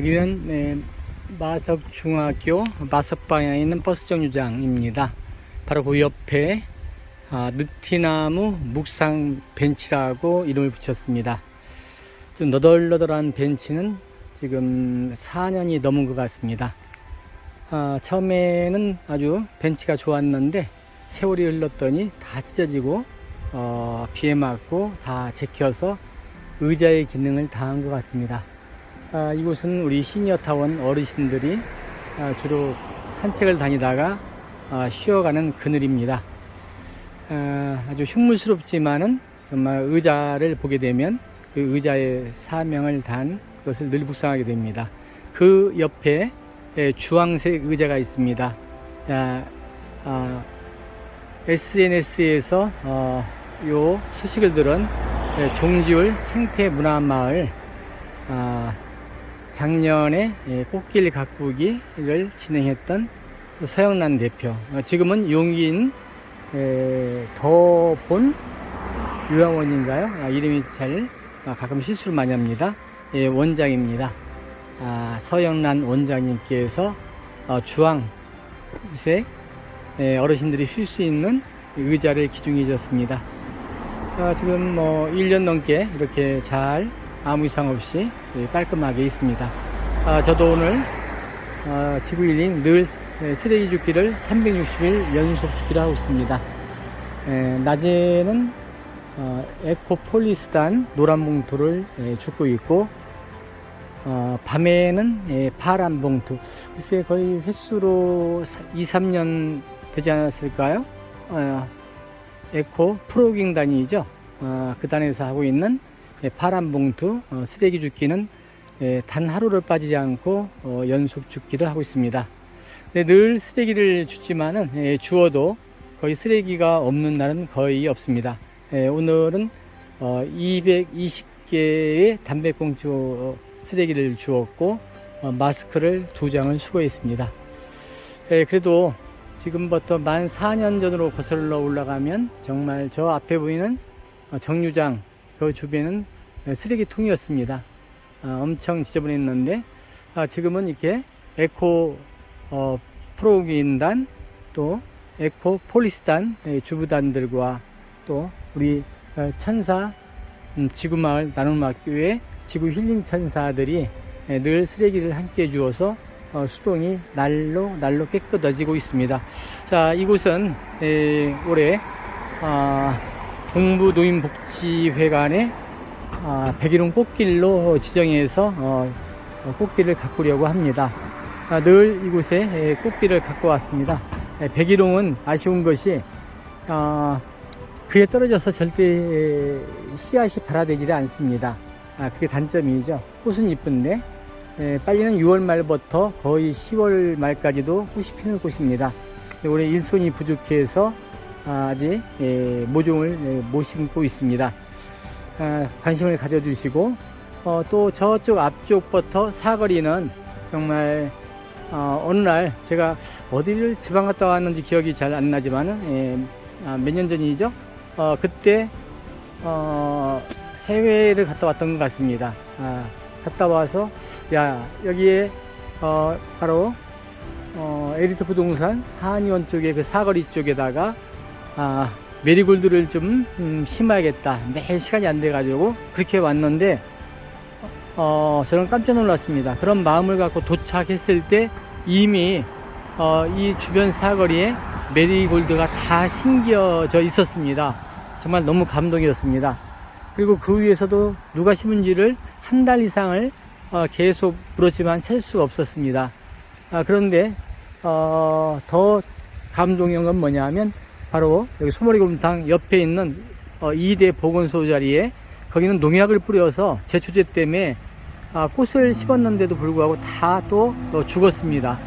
여기는 네, 마석중학교 마석 방향에 있는 버스 정류장입니다. 바로 그 옆에 아, 느티나무 묵상 벤치라고 이름을 붙였습니다. 좀 너덜너덜한 벤치는 지금 4년이 넘은 것 같습니다. 아, 처음에는 아주 벤치가 좋았는데 세월이 흘렀더니 다 찢어지고 어, 비에 맞고 다 제껴서 의자의 기능을 다한 것 같습니다. 아, 이곳은 우리 시니어타운 어르신들이 아, 주로 산책을 다니다가 아, 쉬어가는 그늘입니다. 아, 아주 흉물스럽지만은 정말 의자를 보게 되면 그 의자의 사명을 단 것을 늘 묵상하게 됩니다. 그 옆에 예, 주황색 의자가 있습니다. 아, 아, SNS에서 어, 요 소식을 들은 예, 종지울 생태 문화마을 아, 작년에 예, 꽃길 가꾸기를 진행했던 서영란 대표 어, 지금은 용인 에, 더본 요양원인가요? 아, 이름이 잘 아, 가끔 실수를 많이 합니다. 예, 원장입니다. 아, 서영란 원장님께서 어, 주황색 예, 어르신들이 쉴 수 있는 의자를 기증해 줬습니다. 어, 지금 뭐 1년 넘게 이렇게 잘 아무 이상 없이 예, 깔끔하게 있습니다. 아, 저도 오늘 어, 지구 힐링 늘 예, 쓰레기 줍기를 360일 연속 줍기를 하고 있습니다. 예, 낮에는 어, 에코폴리스단 노란 봉투를 예, 줍고 있고 어, 밤에는 예, 파란 봉투 글쎄 거의 횟수로 2, 3년 되지 않았을까요? 어, 에코 프로깅 단이죠. 어, 그 단에서 하고 있는 예, 파란 봉투 어, 쓰레기 줍기는 예, 단 하루를 빠지지 않고 어, 연속 줍기를 하고 있습니다. 네, 늘 쓰레기를 줍지만은 예, 주어도 거의 쓰레기가 없는 날은 거의 없습니다. 예, 오늘은 어, 220개의 담배꽁초 쓰레기를 주었고 어, 마스크를 두 장을 수거했습니다. 예, 그래도 지금부터 만 4년 전으로 거슬러 올라가면 정말 저 앞에 보이는 어, 정류장 그 주변은 쓰레기통이었습니다. 어, 엄청 지저분했는데 아, 지금은 이렇게 에코 어, 프로기인단 또 에코 폴리스단 예, 주부단들과 또 우리 어, 천사 음, 지구마을 나눔학교의 지구 힐링 천사들이 예, 늘 쓰레기를 함께 주어서 어, 수동이 날로 날로 깨끗해지고 있습니다. 자 이곳은 에, 올해 아, 동부노인복지회관의 아, 백일홍 꽃길로 지정해서 어, 어, 꽃길을 가꾸려고 합니다. 아, 늘 이곳에 에, 꽃길을 갖고 왔습니다. 에, 백일홍은 아쉬운 것이 어, 그에 떨어져서 절대 에, 씨앗이 발화되지 않습니다. 아, 그게 단점이죠. 꽃은 이쁜데 에, 빨리는 6월 말부터 거의 10월 말까지도 꽃이 피는 꽃입니다. 올해 일손이 부족해서 아, 아직 예, 모종을 예, 못 심고 있습니다. 아, 관심을 가져주시고 어, 또 저쪽 앞쪽부터 사거리는 정말 어, 어느 날 제가 어디를 지방 갔다 왔는지 기억이 잘 안 나지만은 예, 아, 몇년 전이죠. 어, 그때 어, 해외를 갔다 왔던 것 같습니다. 아, 갔다 와서 야 여기에 어, 바로 어, 에디트 부동산 한의원 쪽에 그 사거리 쪽에다가 아, 메리골드를 좀 음, 심어야겠다. 매일 시간이 안 돼가지고 그렇게 왔는데 어, 저는 깜짝 놀랐습니다. 그런 마음을 갖고 도착했을 때 이미 어, 이 주변 사거리에 메리골드가 다 심겨져 있었습니다. 정말 너무 감동이었습니다. 그리고 그 위에서도 누가 심은지를 한 달 이상을 어, 계속 물었지만 셀 수가 없었습니다. 아, 그런데 어, 더 감동인 건 뭐냐면 바로 여기 소머리곰탕 옆에 있는 어, 2대 보건소 자리에 거기는 농약을 뿌려서 제초제 때문에 아, 꽃을 심었는데도 불구하고 다 또 죽었습니다.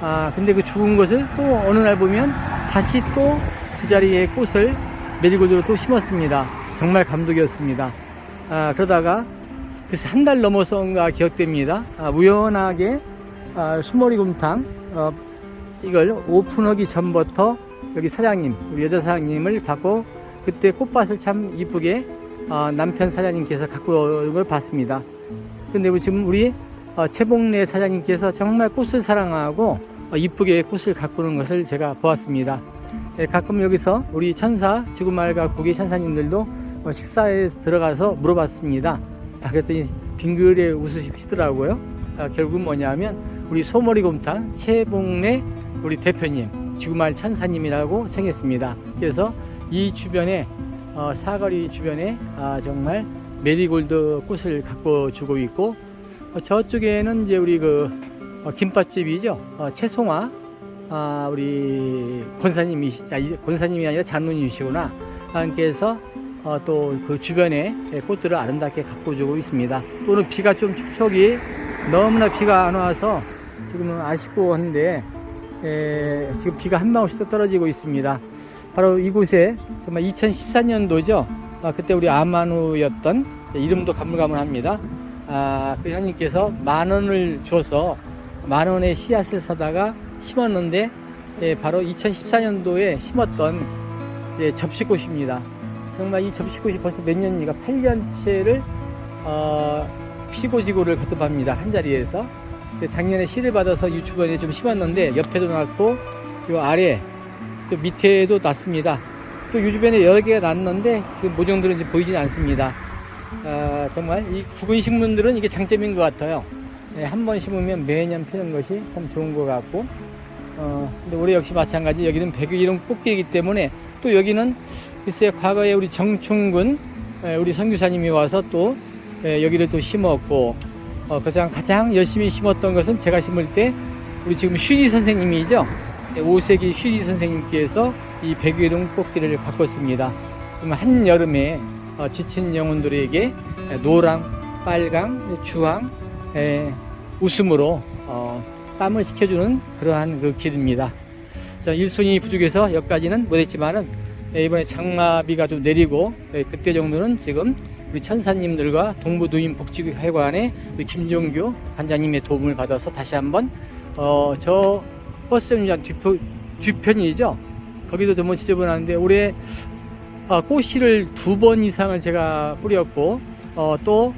아, 근데 그 죽은 것을 또 어느 날 보면 다시 또 그 자리에 꽃을 메리골드로 또 심었습니다. 정말 감동이었습니다. 아, 그러다가 글쎄 한 달 넘어서인가 기억됩니다. 아, 우연하게 아, 수머리곰탕 어, 이걸 오픈하기 전부터 여기 사장님, 우리 여자 사장님을 받고 그때 꽃밭을 참 이쁘게 어, 남편 사장님께서 갖고 온걸 봤습니다. 근데 지금 우리 어, 최봉래 사장님께서 정말 꽃을 사랑하고 어, 이쁘게 꽃을 가꾸는 것을 제가 보았습니다. 예, 가끔 여기서 우리 천사 지구마을 가꾸기 천사님들도 어, 식사에 들어가서 물어봤습니다. 아, 그랬더니 빙글에 웃으시더라고요. 아, 결국 뭐냐면 우리 소머리 곰탕 최봉래 우리 대표님 지구마을 천사님이라고称했습니다. 그래서 이 주변에 어, 사거리 주변에 아, 정말 메리골드 꽃을 갖고 주고 있고 어, 저쪽에는 이제 우리 그 어, 김밥집이죠. 어, 채송화 아, 우리 권사님이 아, 이- 권사님이 아니라 장로님이시구나. 하나님께서 어, 또그 주변에 예, 꽃들을 아름답게 가꿔주고 있습니다. 오늘 비가 좀 촉촉이 너무나 비가 안 와서 지금은 아쉽고 한데 에, 지금 비가 한 방울씩 떨어지고 있습니다. 바로 이곳에 정말 2014년도죠. 그때 우리 아마누였던 이름도 가물가물합니다. 아, 그 형님께서 만 원을 줘서 만 원의 씨앗을 사다가 심었는데 예, 바로 2014년도에 심었던 예, 접시꽃입니다. 정말 이 접시꽃이 벌써 몇 년이니까 8년째를 어, 피고 지고를 거듭합니다. 한 자리에서. 작년에 씨를 받아서 이 주변에 좀 심었는데 옆에도 났고 요 아래 또 밑에도 났습니다. 또이 주변에 여러 개가 났는데 지금 모종들은 이제 보이진 않습니다. 아, 정말 이 구근 식물들은 이게 장점인 것 같아요. 예, 한번 심으면 매년 피는 것이 참 좋은 것 같고, 어, 근데 올해 역시 마찬가지 여기는 백일 이름 꽃길이기 때문에 또 여기는 글쎄 과거에 우리 정충군 예, 우리 선교사님이 와서 또 예, 여기를 또 심었고 어, 가장 가장 열심히 심었던 것은 제가 심을 때 우리 지금 슈리 선생님이죠. 예, 5세기 슈리 선생님께서 이 백일홍 꽃길을 바꿨습니다. 한 여름에 어, 지친 영혼들에게 노랑, 빨강, 주황, 에, 웃음으로 어, 땀을 식혀주는 그러한 그 길입니다. 자, 일손이 부족해서 여기까지는 못했지만은 예, 이번에 장마비가 좀 내리고 예, 그때 정도는 지금 우리 천사님들과 동부노인복지회관의 우리 김종규 관장님의 도움을 받아서 다시 한번 어, 저 버스 정류장 뒤편, 뒤편이죠. 거기도 너무 지저분한데 올해 아, 꽃씨를 두 번 이상을 제가 뿌렸고 어, 또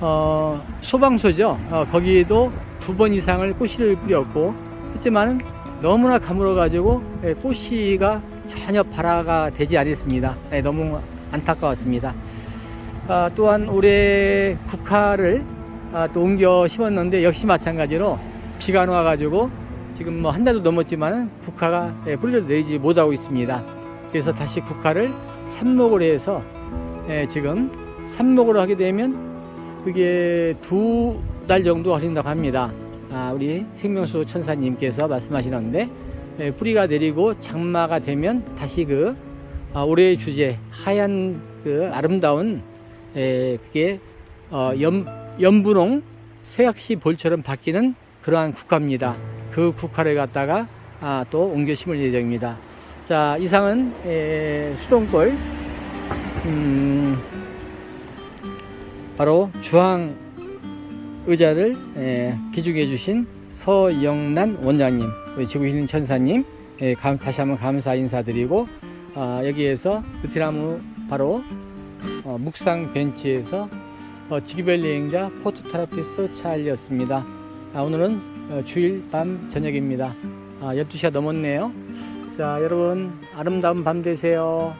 어, 소방서죠. 어, 거기에도 두 번 이상을 꽃씨를 뿌렸고 했지만은 너무나 가물어가지고 예, 꽃씨가 전혀 발화가 되지 않았습니다. 예, 너무 안타까웠습니다. 아, 또한 올해 국화를 아, 또 옮겨 심었는데 역시 마찬가지로 비가 안 와가지고 지금 뭐 한 달도 넘었지만 국화가 예, 뿌리를 내리지 못하고 있습니다. 그래서 다시 국화를 삽목을 해서 예, 지금 삽목을 하게 되면 그게 두 달 정도 걸린다고 합니다. 아, 우리 생명수 천사님께서 말씀하시는데 예, 뿌리가 내리고 장마가 되면 다시 그 아, 올해의 주제 하얀 그 아름다운 에, 그게 어, 연, 연분홍 새각시 볼처럼 바뀌는 그러한 국화입니다. 그 국화를 갖다가 아, 또 옮겨 심을 예정입니다. 자, 이상은 에, 수동골 음, 바로 주황 의자를 에, 기증해 주신 서영란 원장님, 우리 지구 힐링 천사님 에, 감- 다시 한번 감사 인사드리고 아, 여기에서 느티나무 바로 어, 묵상 벤치에서 어, 지기별 여행자 포토테라피스트 찰리였습니다. 아, 오늘은 어, 주일 밤 저녁입니다. 아, 12시가 넘었네요. 자, 여러분 아름다운 밤 되세요.